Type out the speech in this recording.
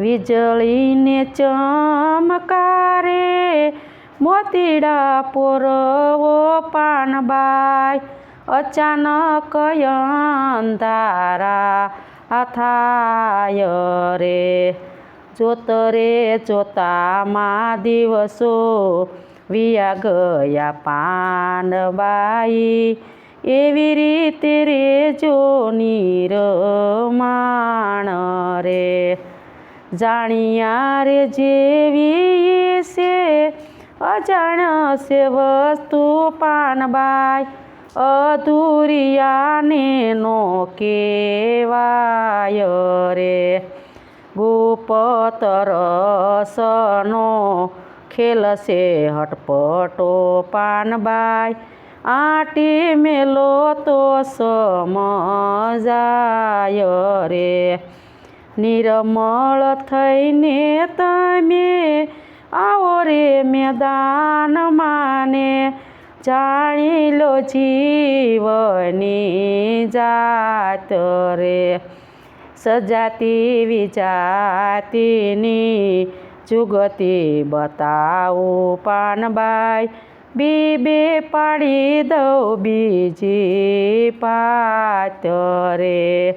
વીજળીને ચમકારે. મોતીડા પોરવો પાનબાઈ અચાનક અંધારા આ થાય રે જોતરે જોતામાં દિવસો વિયા ગયા પાનબાઈ એવી રીતે રે જો નિરમાણ રે. જાણ્યા રે જેવી છે. અજાણ છે વસ્તુ પાનબાઈ અધુરિયાને નો કેવાય રે. ગુપ્ત રસનો ખેલ હટપટો પાનબાઈ આટી મેલો તો સમજાય રે. નિર્મળ થઈને તમે આવો રે મેદાન માને જાણી લો જીવની જાત રે. સજાતી વિજાતીની જુગતી બતાવો પાનબાઈ. બીબે પાડી દઉં બીજી પાત રે.